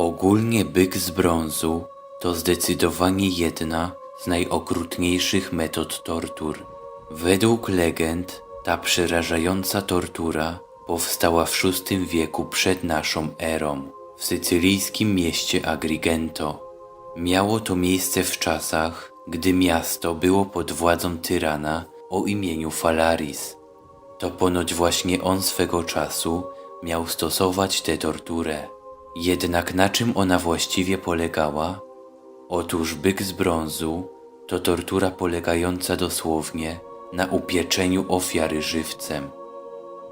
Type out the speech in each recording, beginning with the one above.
Ogólnie byk z brązu to zdecydowanie jedna z najokrutniejszych metod tortur. Według legend ta przerażająca tortura powstała w VI wieku przed naszą erą w sycylijskim mieście Agrigento. Miało to miejsce w czasach, gdy miasto było pod władzą tyrana o imieniu Falaris. To ponoć właśnie on swego czasu miał stosować tę torturę. Jednak na czym ona właściwie polegała? Otóż byk z brązu to tortura polegająca dosłownie na upieczeniu ofiary żywcem.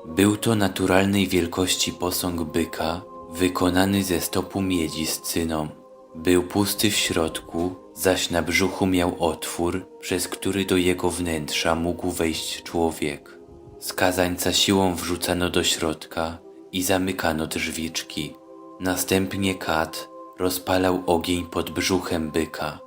Był to naturalnej wielkości posąg byka, wykonany ze stopu miedzi z cyną. Był pusty w środku, zaś na brzuchu miał otwór, przez który do jego wnętrza mógł wejść człowiek. Skazańca siłą wrzucano do środka i zamykano drzwiczki. Następnie kat rozpalał ogień pod brzuchem byka.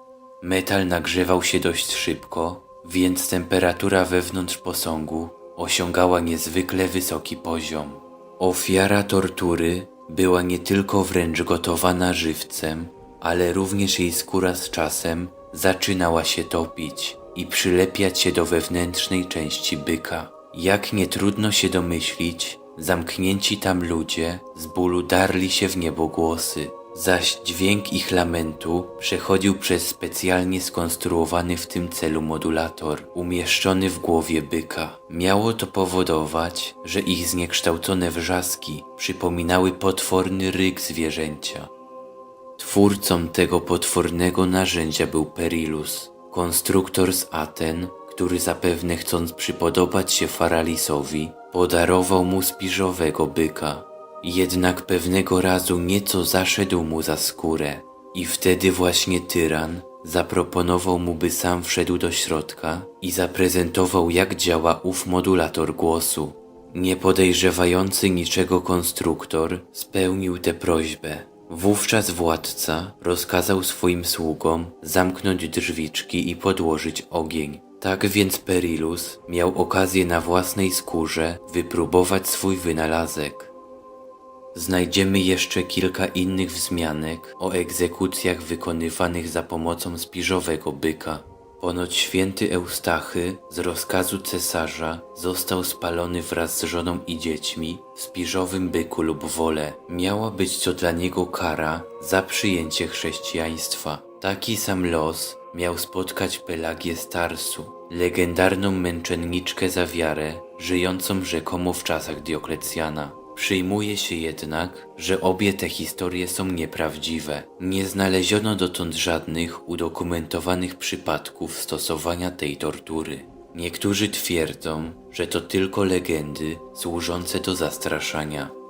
Metal nagrzewał się dość szybko, więc temperatura wewnątrz posągu osiągała niezwykle wysoki poziom. Ofiara tortury była nie tylko wręcz gotowana żywcem, ale również jej skóra z czasem zaczynała się topić i przylepiać się do wewnętrznej części byka. Jak nie trudno się domyślić, zamknięci tam ludzie z bólu darli się w niebogłosy, zaś dźwięk ich lamentu przechodził przez specjalnie skonstruowany w tym celu modulator, umieszczony w głowie byka. Miało to powodować, że ich zniekształcone wrzaski przypominały potworny ryk zwierzęcia. Twórcą tego potwornego narzędzia był Perilus, konstruktor z Aten, który zapewne chcąc przypodobać się Faralisowi, podarował mu spiżowego byka. Jednak pewnego razu nieco zaszedł mu za skórę i wtedy właśnie tyran zaproponował mu, by sam wszedł do środka i zaprezentował jak działa ów modulator głosu. Nie podejrzewający niczego konstruktor spełnił tę prośbę. Wówczas władca rozkazał swoim sługom zamknąć drzwiczki i podłożyć ogień. Tak więc Perilus miał okazję na własnej skórze wypróbować swój wynalazek. Znajdziemy jeszcze kilka innych wzmianek o egzekucjach wykonywanych za pomocą spiżowego byka. Ponoć święty Eustachy z rozkazu cesarza został spalony wraz z żoną i dziećmi w spiżowym byku lub wole. Miała być to dla niego kara za przyjęcie chrześcijaństwa. Taki sam los miał spotkać Pelagię z Tarsu, legendarną męczenniczkę za wiarę, żyjącą rzekomo w czasach Dioklecjana. Przyjmuje się jednak, że obie te historie są nieprawdziwe. Nie znaleziono dotąd żadnych udokumentowanych przypadków stosowania tej tortury. Niektórzy twierdzą, że to tylko legendy służące do zastraszania.